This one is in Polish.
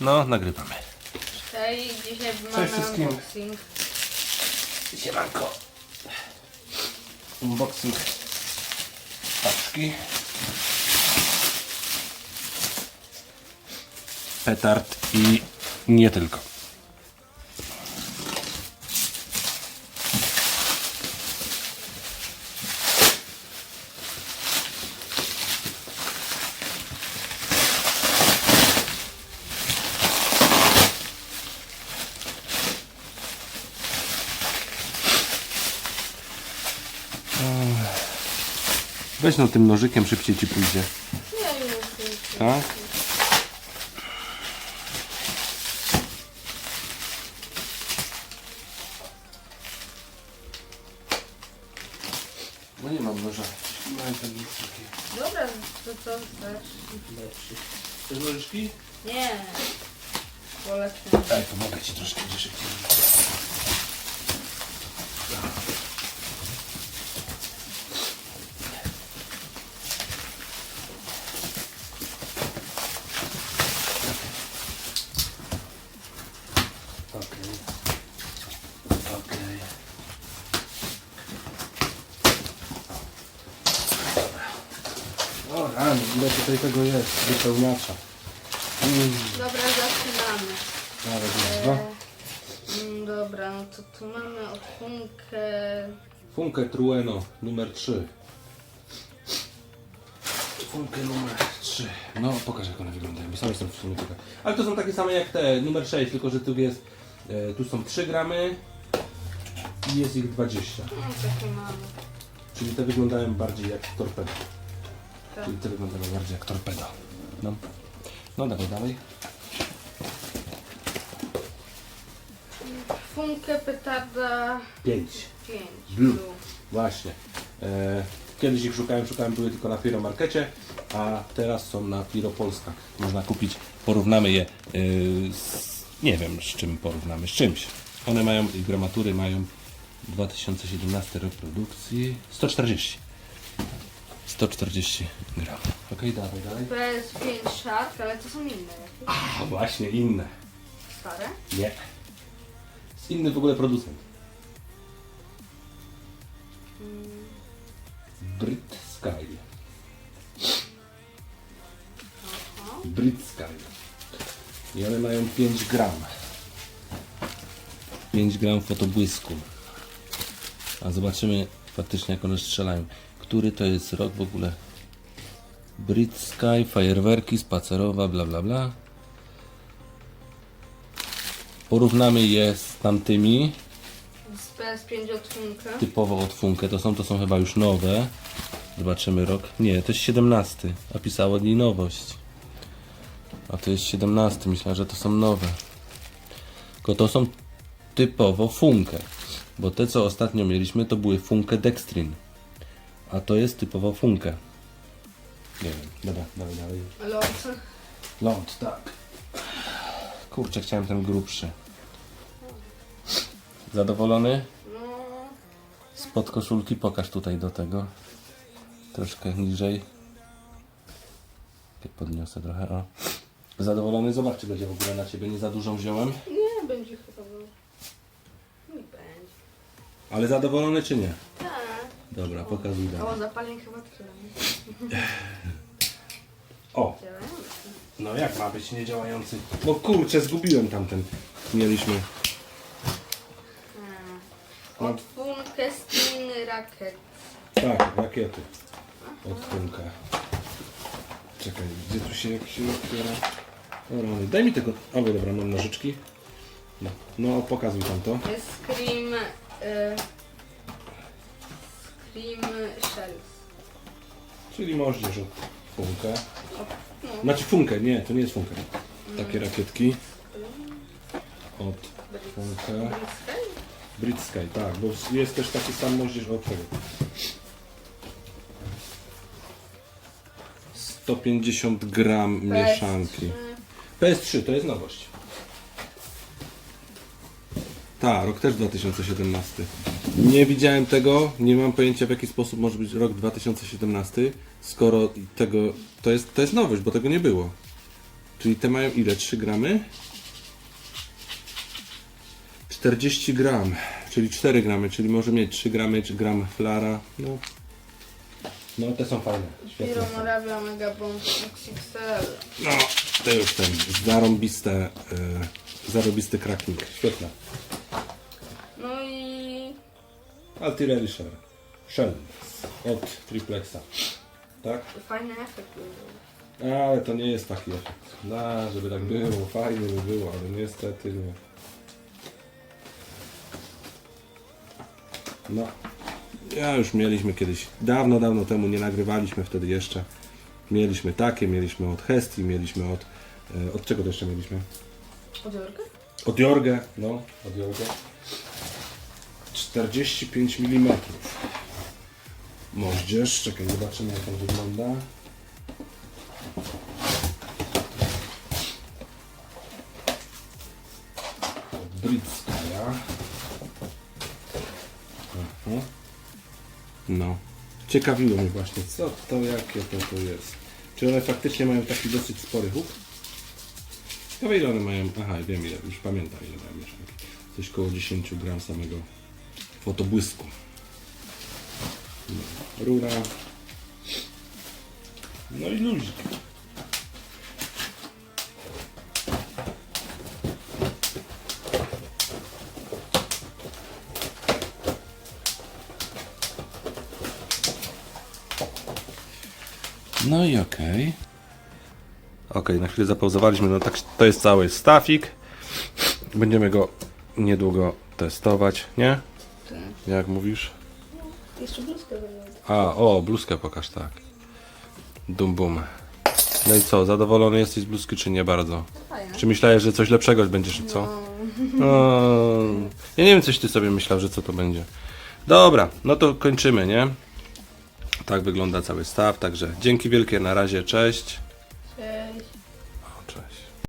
No, nagrywamy. Hej, dzisiaj mamy wszystkim. unboxing. Siemanko. Unboxing paczki. Petard i nie tylko. Weź no tym nożykiem, szybciej ci pójdzie. Nie, już, już. Tak? No nie mam noża. Mam tam nic takiego. Dobra, to co chcesz? Lepszy. Chcesz nożyczki? Nie. Wolę Daj, pomogę ci troszkę, gdzie szybciej. Okej. Okej. Rany, ile tutaj tego jest, wypełniacza. Mm, Dobra, zaczynamy. nawet. E, mm, dobra, no to tu mamy odpunkę. Funkę Trueno numer 3. Funkę numer 3. No pokaż jak one wyglądają, bo sam jestem w sumie ciekaw. Ale to są takie same jak te numer 6, tylko że tu jest, e, tu są 3 gramy i jest ich 20. No, takie mamy. Czyli te wyglądają bardziej jak torpedo. Czyli te wyglądają bardziej jak torpedo. No, no dawaj, dalej. Funkę petarda 5. 5. Blue. Właśnie. E, kiedyś ich szukałem, szukałem, były tylko na Piro Markecie, a teraz są na Piro Polska. Można kupić, porównamy je, e, z, nie wiem z czym porównamy, z czymś. One mają, ich gramatury mają 2017 rok produkcji, 140. 140 gram. Okej, dawaj, dalej. PS5 Shark, ale to są inne jakieś. A właśnie, inne. Stare? Nie. Z inny w ogóle producent. Brit Sky. Brit Sky. I one mają 5 gram. 5 gram fotobłysku. A zobaczymy faktycznie jak one strzelają. Który to jest rok w ogóle? Brit Sky, fajerwerki, spacerowa, bla bla bla. Porównamy je z tamtymi, Z PS5 odpunkę. typowo od Funkę. To są, to są chyba już nowe. Zobaczymy rok. Nie, to jest 17, a pisało dni nowość. A to jest 17, myślę, że to są nowe. Tylko to są typowo Funkę. Bo te, co ostatnio mieliśmy, to były Funkę Dextrin. A to jest typowo Funkę. Nie wiem, dobra, dalej, dalej. Lot. Ląd, tak. Kurczę, chciałem ten grubszy. Zadowolony? No, Spod koszulki pokaż tutaj do tego. Troszkę niżej. Tak podniosę trochę, o. Zadowolony? Zobacz, czy będzie w ogóle na ciebie. Nie za dużo wziąłem. nie będzie chyba. Nie będzie. Ale zadowolony czy nie? Dobra, pokazuj O, dalej. zapalnik chyba tyle. O, no jak ma być niedziałający? No kurczę, zgubiłem tamten. Mieliśmy. Odpunkę Stin Racket. Tak, rakiety. Od Funka. Czekaj, gdzie tu się jak się otwiera? O, rany. Daj mi tego. O, dobra, mam nożyczki. No, no pokazuj tam to. Scream... Y, Shells. Czyli możesz od Funkę. No, Znaczy Funkę, nie, to nie jest Funkę. Takie rakietki. Od Funkę. Brit Sky, tak, bo jest też taki sam moździerz od tego. 150 gram mieszanki. PS3 to jest nowość. Tak, rok też 2017. Nie widziałem tego, nie mam pojęcia w jaki sposób może być rok 2017, skoro tego, to jest, to jest nowość, bo tego nie było. Czyli te mają ile? 3 gramy? 40 gram, czyli 4 gramy, czyli może mieć 3 gramy, czy gram flara. No, no te są fajne. Świetne. Piro są. Moravia Mega Bomb XXL. No, to już ten zarąbiste, yy, zarobisty cracking. Świetne. No i Altirelli Shell. Shell od Triplexa. Tak? fajny efekt by był. Ale to nie jest taki efekt. Da, żeby tak było, fajnie by było, ale niestety nie. No. Ja już mieliśmy kiedyś, dawno, dawno temu, nie nagrywaliśmy wtedy jeszcze. Mieliśmy takie, mieliśmy od Hesti, mieliśmy od... e, Od czego to jeszcze mieliśmy? Odbiorkę? Od Jorge, no, od Jorge. 45 mm. Moździerz, czekaj, zobaczymy jak on wygląda. Od Britskaja. Aha. No. Ciekawiło mnie właśnie, co to, jakie to to jest. Czy one faktycznie mają taki dosyć spory huk? Ciekawe ile one mają. Aha, wiem ile, już pamiętam ile mają. Coś koło 10 gram samego fotobłysku. Rura. No i luzik. No i okej. Okej, na chwilę zapauzowaliśmy. No tak, to jest cały stafik. Będziemy go niedługo testować, nie? Jak mówisz? Jeszcze bluzkę wygląda. A, o, bluzkę pokaż, tak. Dum bum. No i co, zadowolony jesteś z bluzki, czy nie bardzo? Fajne. Czy myślałeś, że coś lepszego będziesz, co? No. No, ja nie wiem, coś ty sobie myślał, że co to będzie. Dobra, no to kończymy, nie? Tak wygląda cały staw, także dzięki wielkie, na razie, cześć.